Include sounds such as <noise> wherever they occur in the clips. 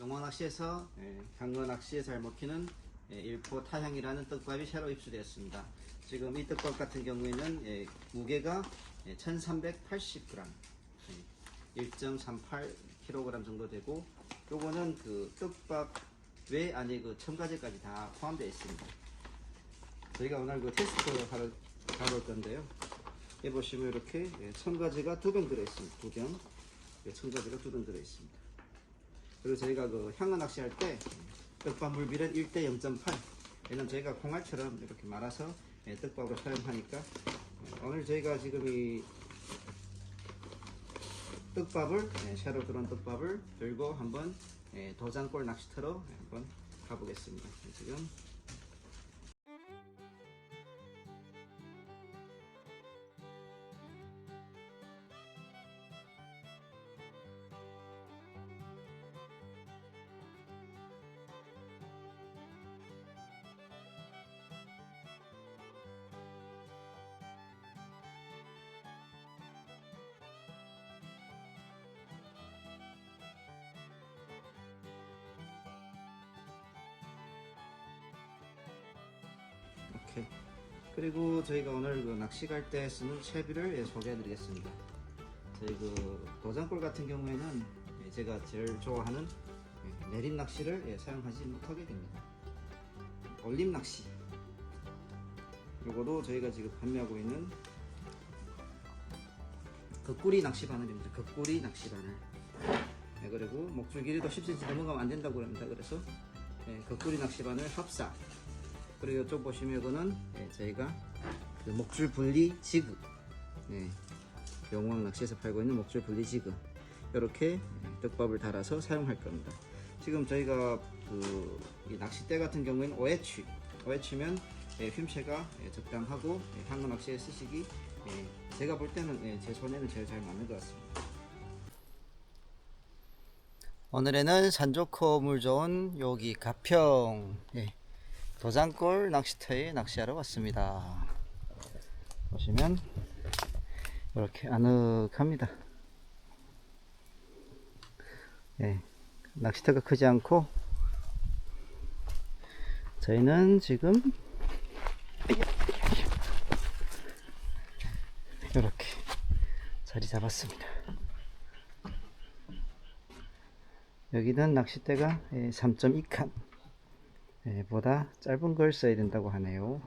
용어 낚시에서 예, 강어 낚시에 잘 먹히는 예, 일포 타향이라는 떡밥이 새로 입수되었습니다. 지금 이 떡밥 같은 경우에는 예, 무게가 1380g, 1.38kg 정도 되고 요거는 그 떡밥 외 안에 그 첨가제까지 다 포함되어 있습니다. 저희가 오늘 그 테스트 하러 가볼 건데요. 여기 보시면 이렇게 예, 첨가제가 두 병 들어있습니다. 두 병. 예, 첨가제가 두 병 들어있습니다. 그리고 저희가 그 향어 낚시할 때 떡밥 물 비는 1대 0.8 왜냐면 저희가 콩알처럼 이렇게 말아서 예, 떡밥을 사용하니까 예, 오늘 저희가 지금 이 떡밥을 예, 새로 들어온 떡밥을 들고 한번 예, 도장골 낚시터로 한번 가보겠습니다. 예, 지금 오케이. 그리고 저희가 오늘 그 낚시 갈 때 쓰는 채비를 예, 소개해드리겠습니다. 저희 그 도장골 같은 경우에는 예, 제가 제일 좋아하는 예, 내림 낚시를 예, 사용하지 못하게 됩니다. 올림 낚시. 요거도 저희가 지금 판매하고 있는 겉구리 낚시 바늘입니다. 겉구리 낚시 바늘. 예, 그리고 목줄 길이도 10cm 넘어가면 안 된다고 합니다. 그래서 예, 겉구리 낚시 바늘 합사. 그리고 이쪽 보시면 이거는 예, 저희가 그 목줄 분리 지그 예, 영광 낚시에서 팔고 있는 목줄 분리 지그 이렇게 예, 떡밥을 달아서 사용할 겁니다. 지금 저희가 그이 낚싯대 같은 경우에는 5회치 5회치면 예, 휨체가 예, 적당하고 예, 향어 낚시에 쓰시기 예, 제가 볼 때는 예, 제 손에는 제일 잘 맞는 것 같습니다. 오늘에는 산 좋고 물 좋은 여기 가평 예, 도장골 낚시터에 낚시하러 왔습니다. 보시면 이렇게 아늑합니다. 예, 낚시터가 크지 않고 저희는 지금 이렇게 자리 잡았습니다. 여기는 낚싯대가 3.2칸 예, 보다 짧은 걸 써야 된다고 하네요.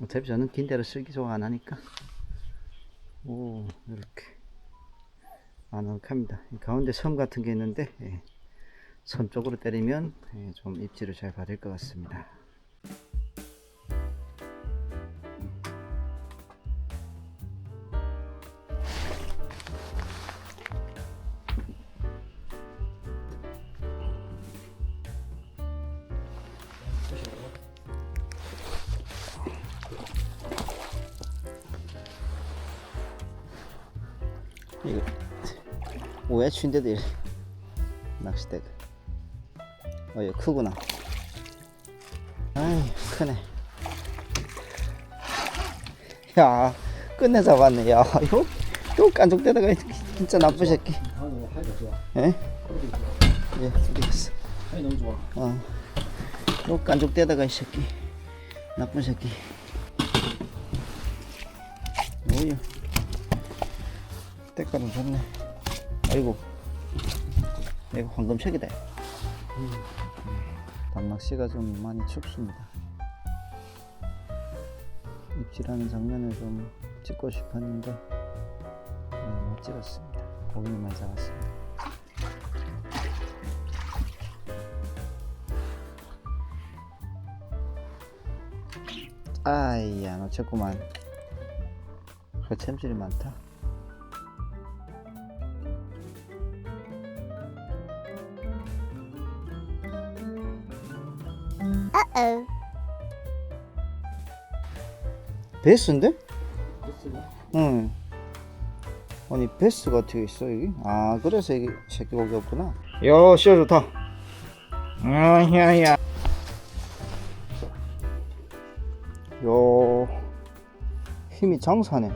어차피 저는 긴 대로 쓰기 좋아 안 하니까. 오, 이렇게. 아늑합니다. 이 가운데 섬 같은 게 있는데, 예, 섬 쪽으로 때리면 예, 좀 입질을 잘 받을 것 같습니다. 이거 오해춘데도 이래. 낚싯대가. 어 이거 크구나. 아이 크네. 야 끝내 잡았네. 야 이거 또 깐족대다가 진짜 나쁜 새끼. 좋아. 예? 예 죽이겠어. 하이 너무 좋아. 어. 또 깐족대다가 이 새끼. 나쁜 새끼. 뭐야 때깔은 좋네. 아이고. 이거 황금색이다. 밤낚시가 좀 많이 춥습니다. 입질하는 장면을 좀 찍고 싶었는데 어, 못 찍었습니다. 많이 잡았습니다. 아이야 놓쳤구만. 허챔질이 많다 Uh-oh. 베스인데? 됐어요? 응 아니 베스가 어떻게 있어 여기? 아 그래서 이게 새끼 고기 없구나 야 씨야 좋다 아야야 요 힘이 장사네.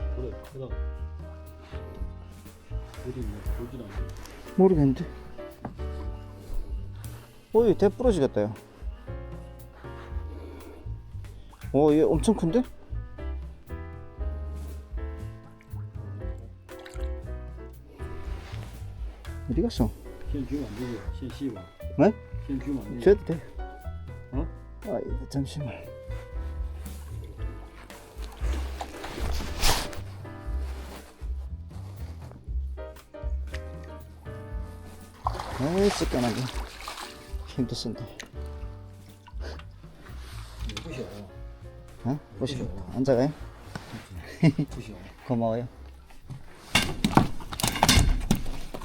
모르겠는데 오이 대 부러지겠다 요 어, 얘 엄청 큰데? 어디 갔어? 쉔 주면 안 되지. 쉔 씹어. 네? 쉔 주면 안 되지. 줘도 돼. 어? 아, 이거 잠시만. 아이, 습관하게 어? 보시고 앉아가요. 不小。 <laughs> 고마워요.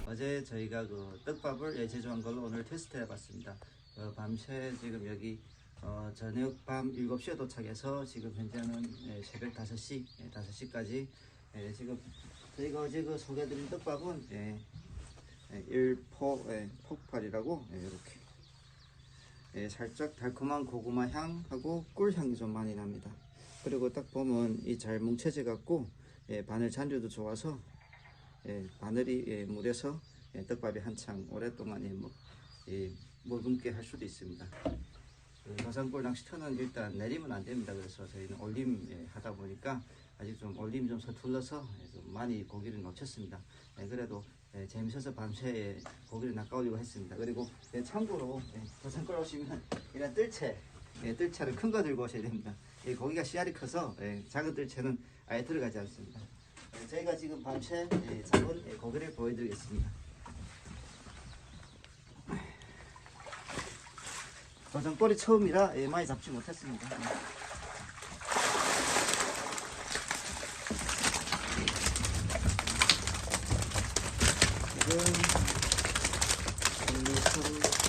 어제 저희가 그 떡밥을 예, 제조한 걸로 오늘 테스트 해 봤습니다. 어, 밤새 지금 여기 어, 저녁 밤 7시에 도착해서 지금 현재는 예, 새벽 5시, 예, 5시까지 예, 지금 저희가 어제 그 소개해드린 떡밥은 예, 예, 일포 예, 폭발이라고 예, 이렇게 예, 살짝 달콤한 고구마 향하고 꿀 향이 좀 많이 납니다. 그리고 딱 보면 이 잘 뭉쳐져 갖고 예, 바늘 잔류도 좋아서 예, 바늘이 예, 물에서 예, 떡밥이 한창 오랫동안 예, 뭐, 예, 머금게 할 수도 있습니다. 그 도산골 낚시터는 일단 내리면 안 됩니다. 그래서 저희는 올림 예, 하다 보니까 아직 좀 올림 좀 서툴러서 예, 좀 많이 고기를 놓쳤습니다. 예, 그래도 예, 재밌어서 밤새 예, 고기를 낚아오려고 했습니다. 그리고 예, 참고로 예, 도산골 오시면 이런 뜰채, 예, 뜰채를 큰 거 들고 오셔야 됩니다. 예, 고기가 씨알이 커서 예, 작은 뜰채는 아예 들어가지 않습니다. 예, 저희가 지금 밤새 예, 잡은 예, 고기를 보여드리겠습니다. 도전골이 처음이라 예, 많이 잡지 못했습니다. 예. 지금 1, 2, 3,